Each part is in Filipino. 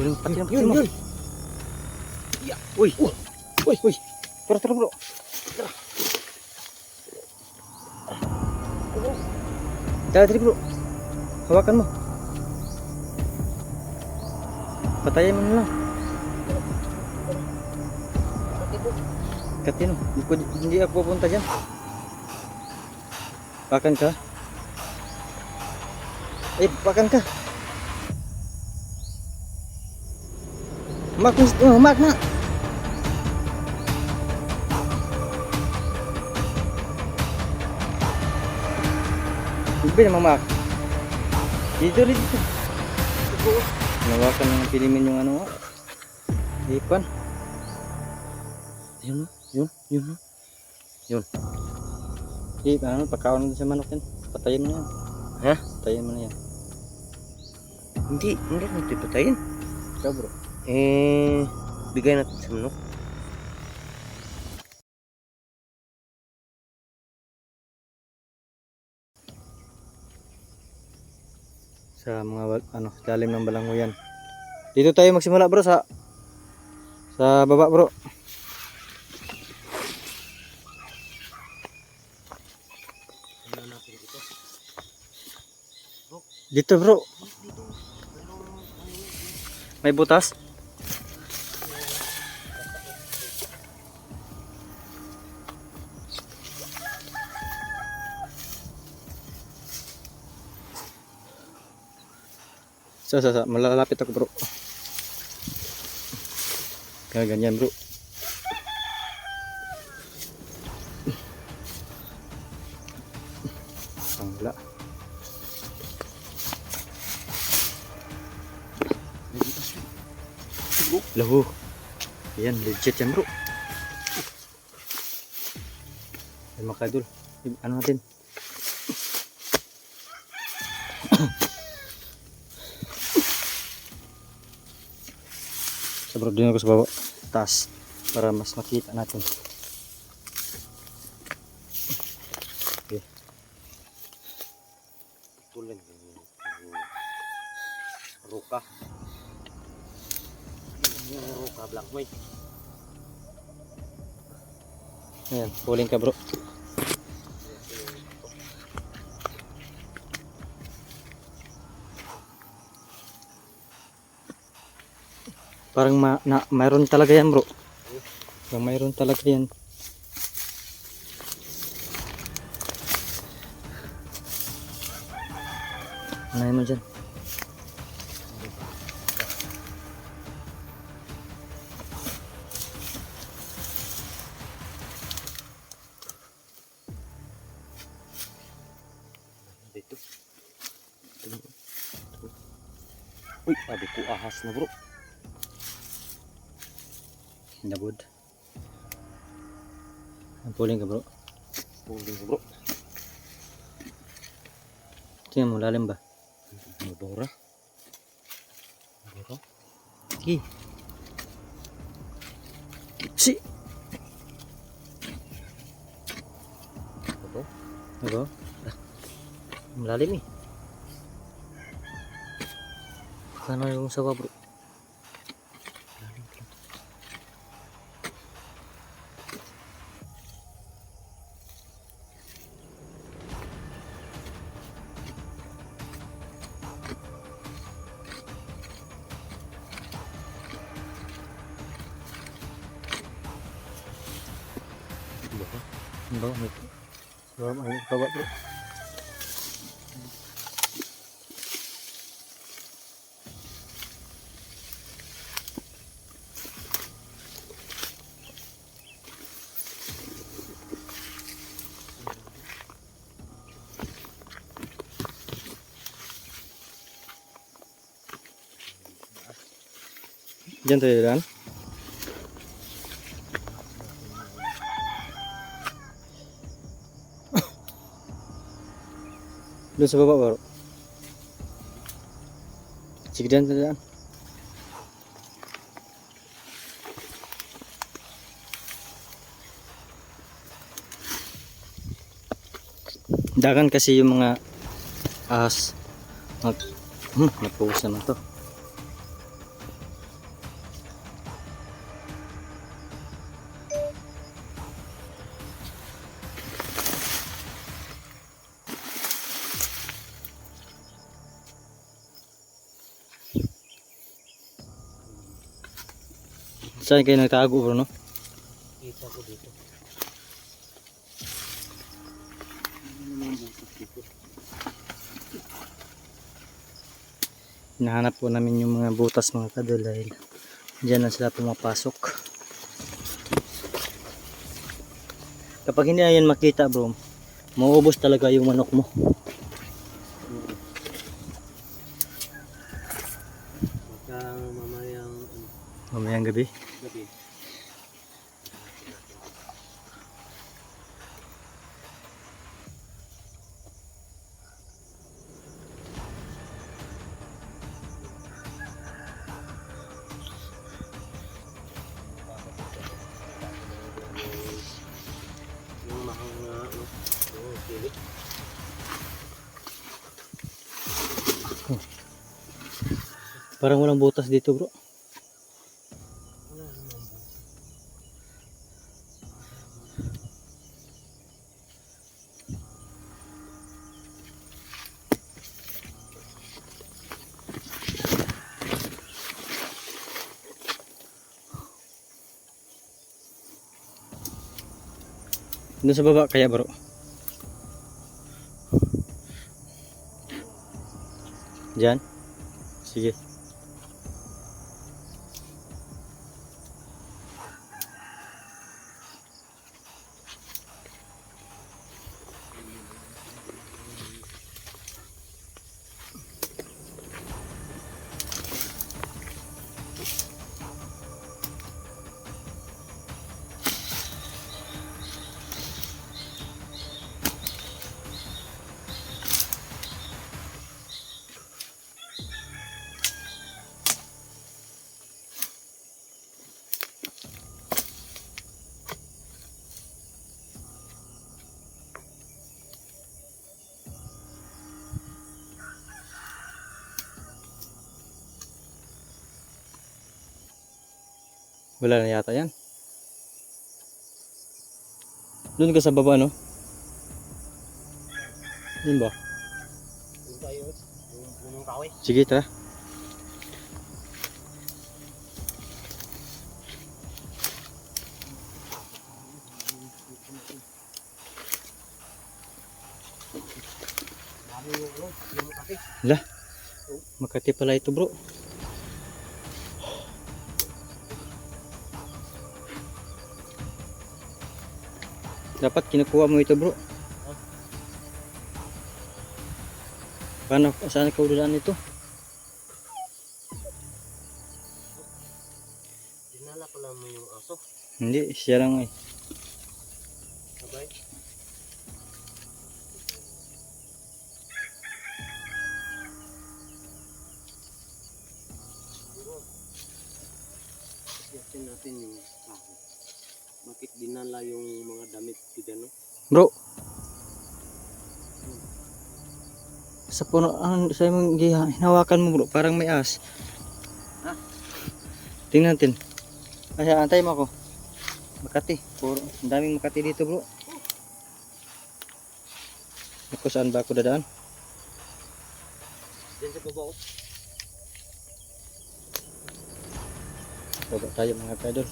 Kunin pati ang Yun, mo. yun. Uy. Uy, uy. Tara, tara bro. Tara, tara bro. Hawakan mo. Patayin mo na lang. Katino, hindi, ko, hindi ako pupunta dyan. Pakan ka. Eh, pakan ka. Humak, oh, humak na. Hindi na mamak. Dito dito. Nawakan ng pilimin yung ano. Ipan. Yun, yun, yun. Yun. Eh, ano, pagkaon sa manok yan. Patayin mo yan. Ha? Patayin mo na yan. Hindi, hindi natin patayin. Ikaw bro. Eh, bigay natin sa manok. Sa mga ano, lalim ng balanguyan. Dito tayo magsimula bro sa sa baba bro. Dito bro. May butas? Sa sa sa malalapit ako bro. Kaya ganyan bro. Wala. Lahu. Yan, legit yan bro. Yan mga kadol. Ano natin? So bro, din ako sa baba. Taas. Para mas makita natin. Okay. Tulan yung ruka. Yung ruka, black boy. Ayan, pulling ka bro. Parang ma na, mayroon talaga yan bro. Parang mayroon talaga yan. Anayin mo dyan. Dito. Uy, sabi ko ahas na bro. Ang pulling ka bro. Puling ko bro. Tingnan mo, lalim ba? Mabora. Mabora. Sige. Si. Ito. Ano? Malalim eh. Kano yung sawa bro? Diyan tayo dan. Doon sa baba bro. Sige diyan tayo dan. Dagan kasi yung mga ahas. Mag, hmm, nagpawis naman to. Saan kayo nagtago bro no? Dito. Butas dito? Hinahanap po namin yung mga butas mga kadol dahil dyan na sila pumapasok. Kapag hindi na yan makita bro, mauubos talaga yung manok mo. Parang walang butas dito bro. Doon sa baba kaya bro. Diyan? Sige. Wala na yata yan. Doon ka sa baba no? Doon ba? Sige tara. Hala. Makati pala ito bro. Dapat kinukuha mo ito bro. Paano, saan ka udulaan ito? Dinala pala mo yung aso. Hindi, siya lang eh. Sabay. Siyasin natin yung aso. Bakit dinala yung mga damit dyan, no? Bro. Sa puno, ano, sa mong giha- hinawakan mo bro, parang may as. Ha? Tingnan natin. Ay, antay mo ako. Makati. Puro, ang daming Makati dito bro. Ako saan ba ako dadaan? Diyan sa baba, oh. Baba tayo mga kadol.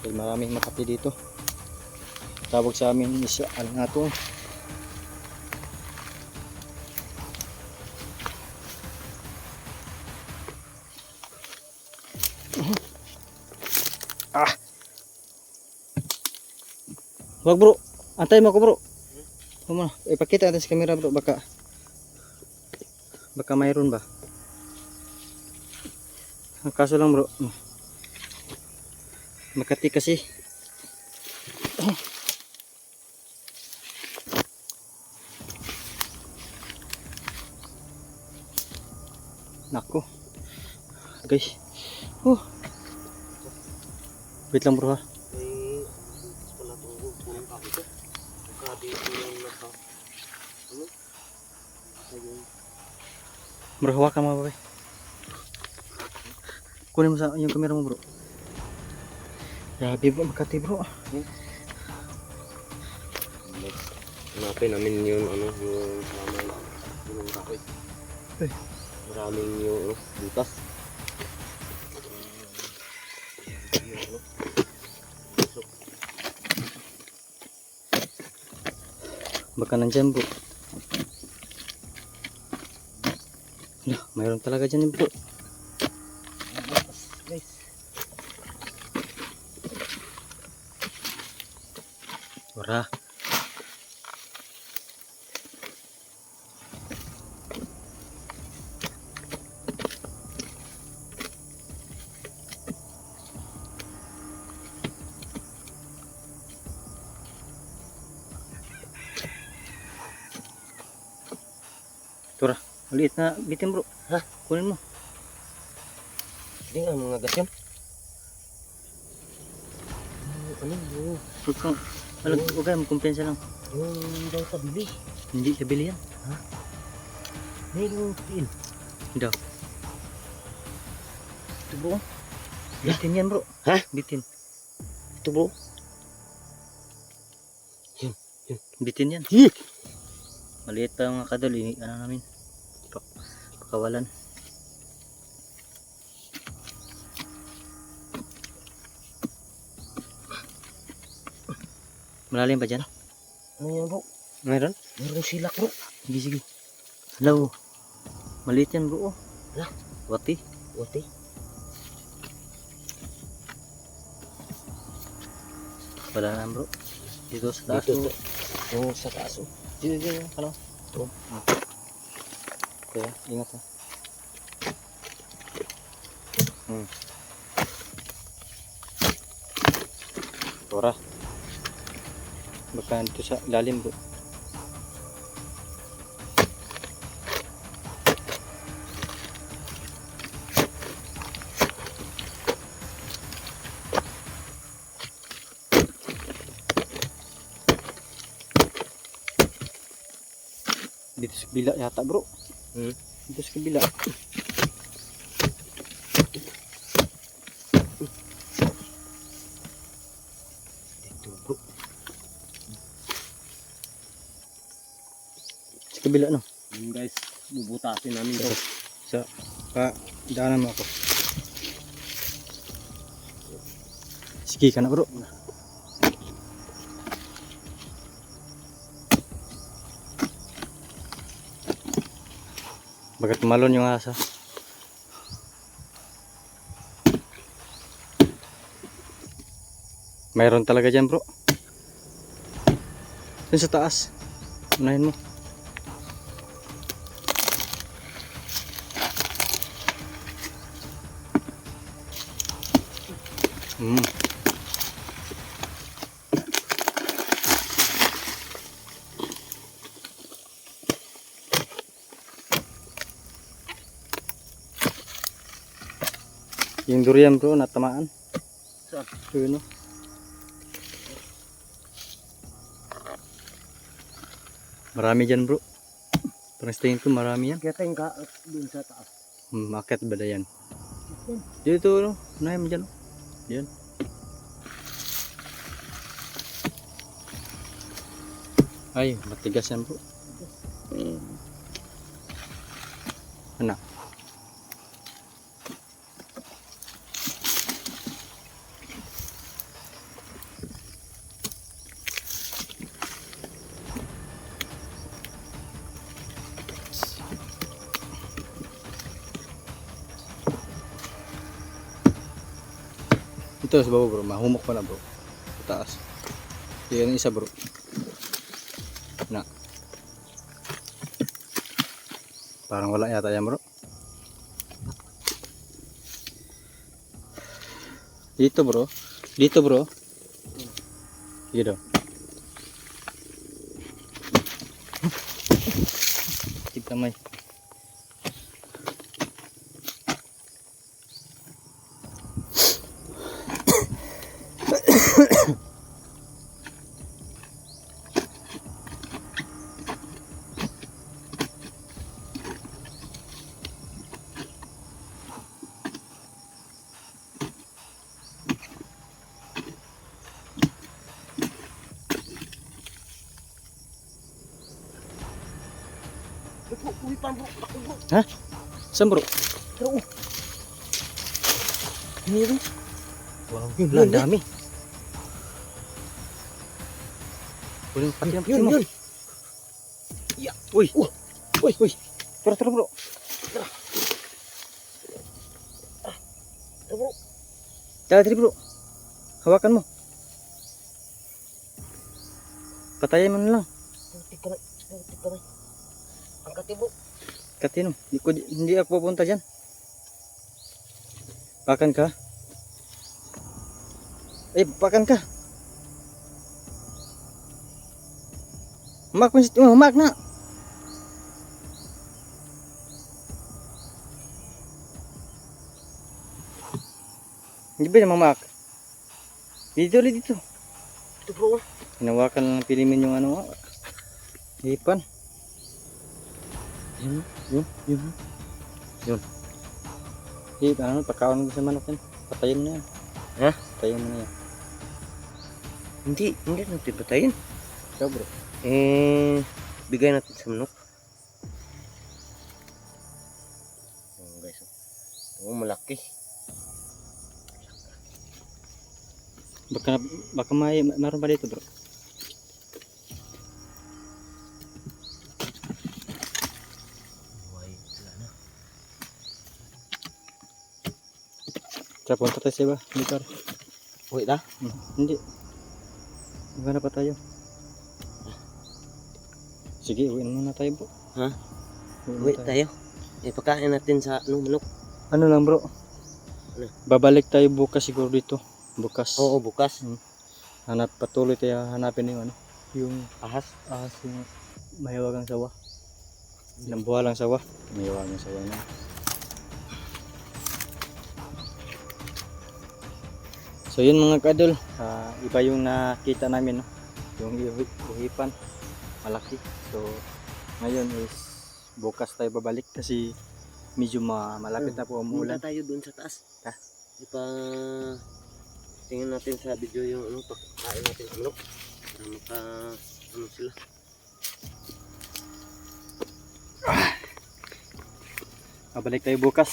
Dahil maraming Makati dito. Tawag sa amin is ano nga. Ah. Wag bro. Antay mo ako bro. Tama. Ipakita natin sa camera bro baka baka mayroon ba. Ang kaso lang bro. Makati kasi. Nako. Guys. Oh. Wait lang bro ha. May butas pala itong punong kahoy ko. Baka dito yung naka... Ano? Baka yung... Bro, hawakan mo ba? Kunin mo sa yung camera mo bro. Grabe bro, Makati bro. Hmm? Hanapin namin yung ano, yung sama yung kahoy. Eh. Maraming yung ano, butas. Baka nandiyan bro. Mayroon talaga dyan bro. Wara. Tura, maliit na bitin bro. Ha? Kunin mo. Hindi nga mga gas yan. Ano, ano, Huwag alam, huwag kang kumpensa lang. yung daw tabili. Hindi nabili yan. Mayroong tin. Daw. Ito bro. Bitin yan bro. Ha? Bitin. Ito bro. Bitin yan. Hi! Maliit pa yung mga kadol. Ano namin. Pak, pakawalan. Malalim pa dyan? Ano yan bro? Meron? Mayroong silak bro. Sige, sige. Hello. Maliit yan bro. oh. Hala. Wati. Wati. Wala na bro. Dito sa taas. Dito. Yung sa taas oh. Dito, dito. Ano? Ito. Kaya, ingat ha. Hmm. Tora. Baka dito sa ilalim bro. Dito sa kabila yata bro. Hmm. Dito sa kabila. Sa kabila no. Yun guys. Bubutasin namin bro. Sa pa daanan mo ako. Sige ka na bro. Bagat malon yung asa. Mayroon talaga dyan bro. Dun sa taas. Unahin mo. Yung durian bro, natamaan. Saan? No. Marami dyan bro. Parang sa tingin ko marami yan. Kaya tayong ka dun sa taas. Hmm, akit ba na yan? Dito no, unahin mo dyan. Yan. Ay, matigas yan bro. Ano? Ito sa baba bro, mahumok pa na bro. Sa taas. Yan ang isa bro. Na. Parang wala yata yan bro. Dito bro. Dito bro. Dito. Tignan mo bro. Saan bro? Pero oh. Meron. Wow, Yun, yun, dami. Kunin pati ang Yun, yun. Uy! Uy! Uy! Tara, tara bro. Ito bro. Tara, tara bro. Hawakan mo. Patayin mo na lang. Putik kamay. Putik kamay. Ang katibo. Katino, hindi, ko, hindi ako pupunta dyan. Pakan ka. Eh, pakan ka. Si oh, humak na. Hindi ba naman humak? Dito ulit dito. Ito bro. Hinawakan lang ng pilimin yung ano. Hipan. Yun, yun, yun. Yun. Hip, ano, pagkaon mo sa manok yan. Patayin mo na yan. Ha? Patayin mo na yan. Hindi. Hindi natin patayin. Ikaw bro. Eh, bigay natin sa manok. Ayan guys. Ito malaki. Baka, baka may, meron pa dito bro. Na. Tara, punta tayo sa iba. Hindi. Uy, da? Hmm. Hindi. Magana pa tayo. Sige, uwiin muna tayo bro. Ha? Uy, tayo. tayo. Ipakain natin sa ano, manok. Ano lang bro? Ano? Babalik tayo bukas siguro dito. Bukas. Oo, bukas. Hanap patuloy tayo hanapin yung ano. Yung Ahas. ahas yung mahiwagang sawa. Nambuhalang sawa. Mahiwagang sawa na. So yun mga kadol, ah, iba yung nakita namin no. Yung uhipan malaki. So ngayon is bukas tayo babalik kasi medyo ma malapit na po Mula umuulan. tayo dun sa taas. Ha? Ipa... Tingnan natin sa video yung ano, pagkain natin sa manok. Para maka... Ano sila. Babalik tayo bukas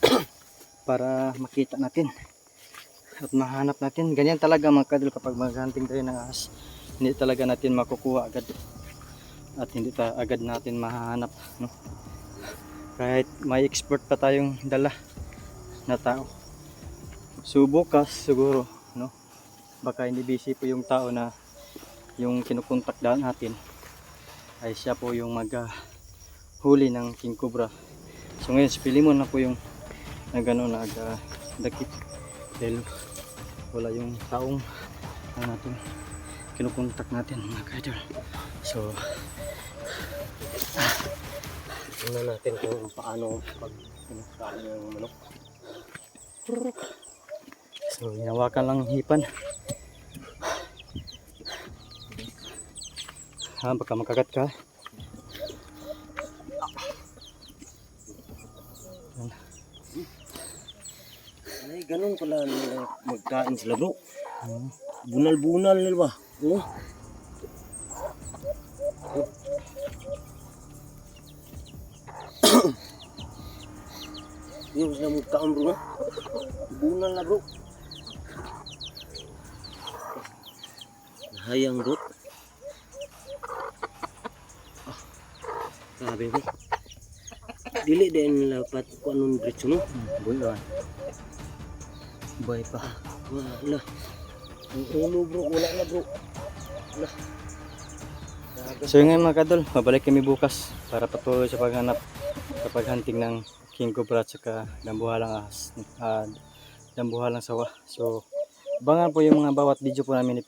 para makita natin at mahanap natin. Ganyan talaga mga kadol kapag maghunting tayo ng ahas. Hindi talaga natin makukuha agad at hindi ta agad natin mahanap. No? Kahit may expert pa tayong dala na tao. So bukas siguro no? baka hindi busy po yung tao na yung kinukontak daan natin ay siya po yung mag ah, huli ng king cobra. So ngayon si Pilimon na po yung na gano'n na aga dakip dahil wala yung taong ano natin kinukontak natin mga kaidol. So Tingnan natin kung paano pag pinakain yung manok. so hinawakan lang hipan. Ha, baka makagat ka. Ay, ganun pala magkain sila bro. Hmm. Bunal-bunal nila ba? Oo. Yung sila magkain bro na. Bunal na bro. Hayang bro. Ah, Sabi bro. Dili din nila pat kung anong diretso mo. Buhay ba? Buhay pa. Wala. Ang ulo bro, wala na bro. So yun ngayon mga kadol, babalik kami bukas para patuloy sa paghanap sa paghunting ng king cobra at saka dambuhalang ahas, uh, dambuhalang sawa. So abangan po yung mga bawat video po namin ni.